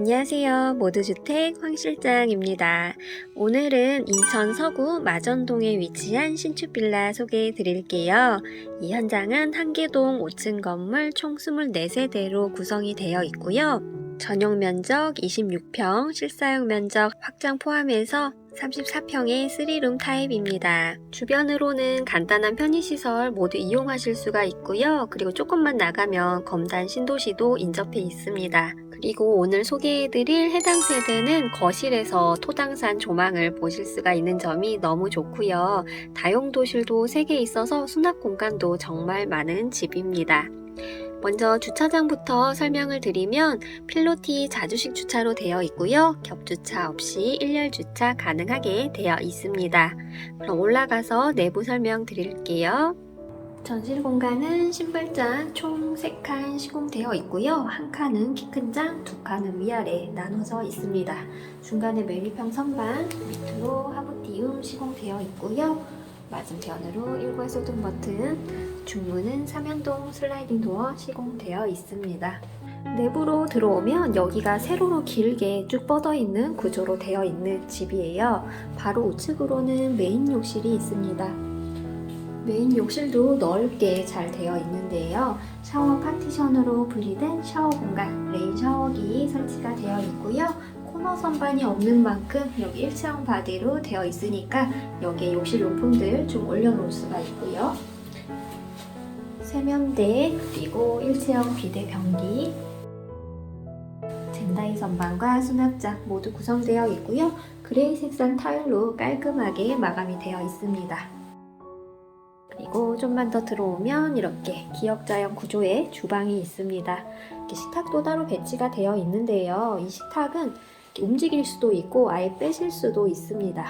안녕하세요. 모두주택 황 실장입니다. 오늘은 인천 서구 마전동에 위치한 신축 빌라 소개해 드릴게요. 이 현장은 한계동 5층 건물 총 24세대로 구성이 되어 있고요. 전용 면적 26평, 실사용 면적 확장 포함해서 34평의 3룸 타입입니다. 주변으로는 간단한 편의시설 모두 이용하실 수가 있고요. 그리고 조금만 나가면 검단 신도시도 인접해 있습니다. 그리고 오늘 소개해드릴 해당 세대는 거실에서 토당산 조망을 보실 수가 있는 점이 너무 좋고요. 다용도실도 3개 있어서 수납 공간도 정말 많은 집입니다. 먼저 주차장부터 설명을 드리면 필로티 자주식 주차로 되어 있고요. 겹주차 없이 일렬 주차 가능하게 되어 있습니다. 그럼 올라가서 내부 설명 드릴게요. 전실 공간은 신발장 총 3칸 시공되어 있고요. 한 칸은 키 큰 장, 두 칸은 위아래 나눠져 있습니다. 중간에 메리평 선반, 밑으로 하부띄움 시공되어 있고요. 맞은편으로 일괄 소등 버튼, 중문은 삼연동 슬라이딩 도어 시공되어 있습니다. 내부로 들어오면 여기가 세로로 길게 쭉 뻗어 있는 구조로 되어 있는 집이에요. 바로 우측으로는 메인 욕실이 있습니다. 메인 욕실도 넓게 잘 되어 있는데요. 샤워 파티션으로 분리된 샤워 공간, 레인 샤워기 설치가 되어 있고요. 코너 선반이 없는 만큼 여기 일체형 바디로 되어 있으니까 여기에 욕실 용품들 좀 올려놓을 수가 있고요. 세면대 그리고 일체형 비대 변기 젠다이 선반과 수납장 모두 구성되어 있고요. 그레이 색상 타일로 깔끔하게 마감이 되어 있습니다. 그리고 좀만 더 들어오면 이렇게 기역자형 구조의 주방이 있습니다. 식탁도 따로 배치가 되어 있는데요. 이 식탁은 움직일 수도 있고 아예 빼실 수도 있습니다.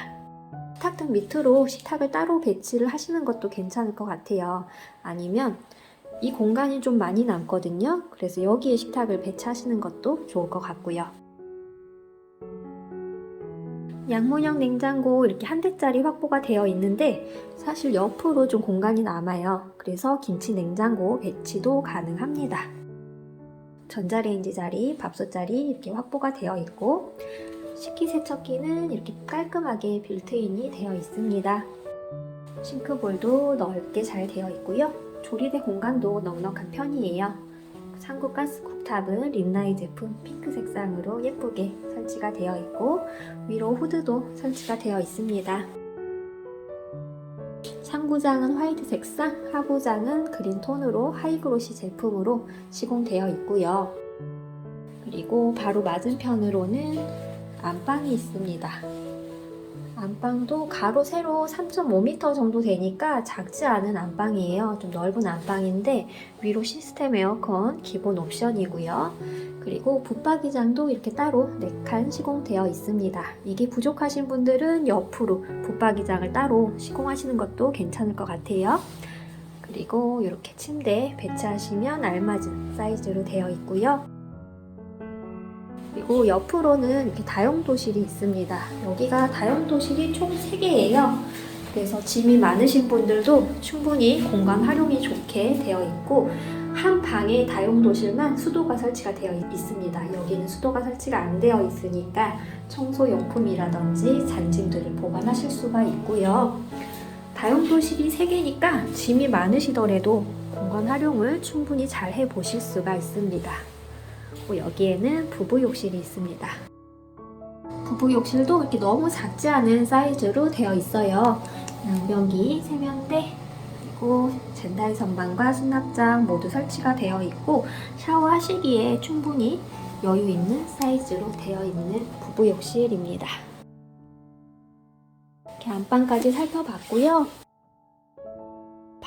식탁등 밑으로 식탁을 따로 배치를 하시는 것도 괜찮을 것 같아요. 아니면 이 공간이 좀 많이 남거든요. 그래서 여기에 식탁을 배치하시는 것도 좋을 것 같고요. 양문형 냉장고 이렇게 한 대짜리 확보가 되어 있는데 사실 옆으로 좀 공간이 남아요. 그래서 김치 냉장고 배치도 가능합니다. 전자레인지 자리, 밥솥 자리 이렇게 확보가 되어 있고 식기세척기는 이렇게 깔끔하게 빌트인이 되어 있습니다. 싱크볼도 넓게 잘 되어 있고요. 조리대 공간도 넉넉한 편이에요. 상구 가스 쿡탑은 린나이 제품 핑크 색상으로 예쁘게 설치가 되어 있고 위로 후드도 설치가 되어 있습니다. 상부장은 화이트 색상, 하부장은 그린 톤으로 하이그로시 제품으로 시공되어 있고요. 그리고 바로 맞은편으로는 안방이 있습니다. 안방도 가로 세로 3.5m 정도 되니까 작지 않은 안방이에요. 좀 넓은 안방인데 위로 시스템 에어컨 기본 옵션이고요. 그리고 붙박이장도 이렇게 따로 4칸 시공되어 있습니다. 이게 부족하신 분들은 옆으로 붙박이장을 따로 시공하시는 것도 괜찮을 것 같아요. 그리고 이렇게 침대 배치하시면 알맞은 사이즈로 되어 있고요. 그리고 옆으로는 이렇게 다용도실이 있습니다. 여기가 다용도실이 총 3개예요. 그래서 짐이 많으신 분들도 충분히 공간 활용이 좋게 되어 있고 한 방에 다용도실만 수도가 설치가 되어 있습니다. 여기는 수도가 설치가 안 되어 있으니까 청소용품이라든지 잔짐들을 보관하실 수가 있고요. 다용도실이 3개니까 짐이 많으시더라도 공간 활용을 충분히 잘 해보실 수가 있습니다. 그리고 여기에는 부부 욕실이 있습니다. 부부 욕실도 이렇게 너무 작지 않은 사이즈로 되어 있어요. 양변기, 세면대, 그리고 젠다이 선반과 수납장 모두 설치가 되어 있고 샤워하시기에 충분히 여유 있는 사이즈로 되어 있는 부부 욕실입니다. 이렇게 안방까지 살펴봤고요.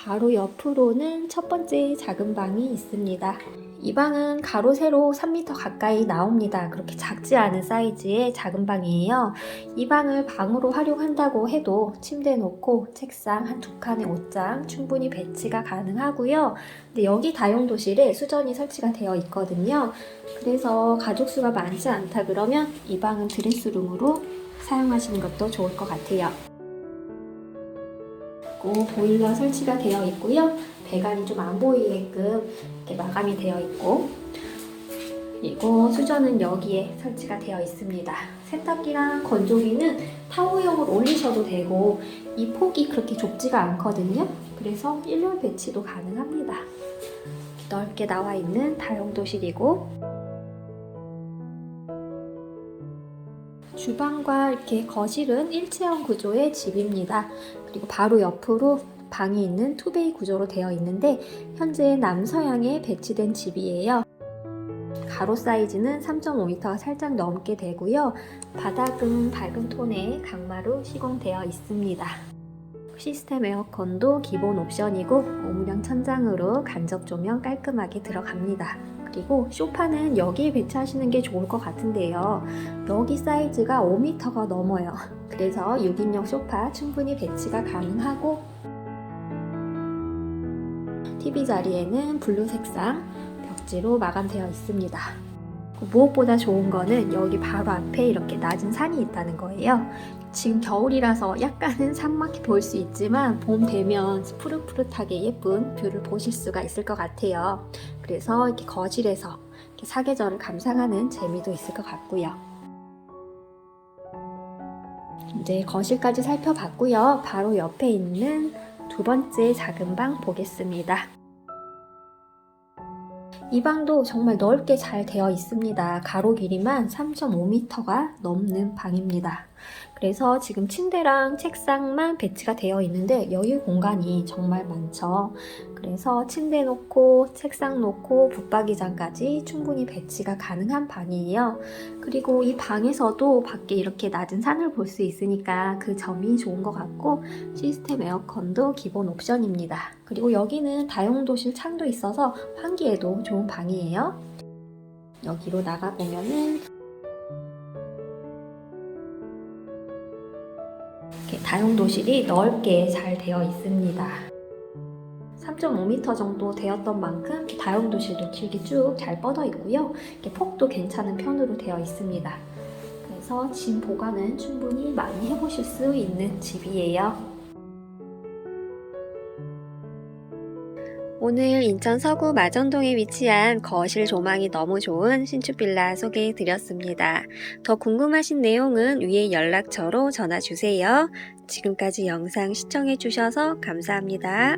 바로 옆으로는 첫 번째 작은 방이 있습니다. 이 방은 가로 세로 3m 가까이 나옵니다. 그렇게 작지 않은 사이즈의 작은 방이에요. 이 방을 방으로 활용한다고 해도 침대 놓고 책상 한 두 칸의 옷장 충분히 배치가 가능하고요. 근데 여기 다용도실에 수전이 설치가 되어 있거든요. 그래서 가족 수가 많지 않다 그러면 이 방은 드레스룸으로 사용하시는 것도 좋을 것 같아요. 그리고 보일러 설치가 되어 있고요. 배관이 좀 안 보이게끔 이렇게 마감이 되어 있고 그리고 수전은 여기에 설치가 되어 있습니다. 세탁기랑 건조기는 타워형으로 올리셔도 되고 이 폭이 그렇게 좁지가 않거든요. 그래서 일렬 배치도 가능합니다. 넓게 나와 있는 다용도실이고 주방과 이렇게 거실은 일체형 구조의 집입니다. 그리고 바로 옆으로 방이 있는 투베이 구조로 되어 있는데 현재 남서향에 배치된 집이에요. 가로 사이즈는 3.5m가 살짝 넘게 되고요. 바닥은 밝은 톤의 강마루 시공되어 있습니다. 시스템 에어컨도 기본 옵션이고 오므령 천장으로 간접 조명 깔끔하게 들어갑니다. 그리고 소파는 여기에 배치하시는 게 좋을 것 같은데요. 여기 사이즈가 5m가 넘어요. 그래서 6인용 소파 충분히 배치가 가능하고 TV 자리에는 블루 색상 벽지로 마감되어 있습니다. 무엇보다 좋은 거는 여기 바로 앞에 이렇게 낮은 산이 있다는 거예요. 지금 겨울이라서 약간은 산막히 보일 수 있지만 봄 되면 푸릇푸릇하게 예쁜 뷰를 보실 수가 있을 것 같아요. 그래서 이렇게 거실에서 이렇게 사계절을 감상하는 재미도 있을 것 같고요. 이제 거실까지 살펴봤고요. 바로 옆에 있는 두 번째 작은 방 보겠습니다. 이 방도 정말 넓게 잘 되어 있습니다. 가로 길이만 3.5m가 넘는 방입니다. 그래서 지금 침대랑 책상만 배치가 되어 있는데 여유 공간이 정말 많죠. 그래서 침대 놓고 책상 놓고 붙박이장까지 충분히 배치가 가능한 방이에요. 그리고 이 방에서도 밖에 이렇게 낮은 산을 볼 수 있으니까 그 점이 좋은 것 같고 시스템 에어컨도 기본 옵션입니다. 그리고 여기는 다용도실 창도 있어서 환기에도 좋은 방이에요. 여기로 나가보면은 이렇게 다용도실이 넓게 잘 되어 있습니다. 3.5m 정도 되었던 만큼 다용도실도 길게 쭉 잘 뻗어 있고요. 이렇게 폭도 괜찮은 편으로 되어 있습니다. 그래서 짐 보관은 충분히 많이 해보실 수 있는 집이에요. 오늘 인천 서구 마전동에 위치한 거실 조망이 너무 좋은 신축 빌라 소개해 드렸습니다. 더 궁금하신 내용은 위에 연락처로 전화 주세요. 지금까지 영상 시청해 주셔서 감사합니다.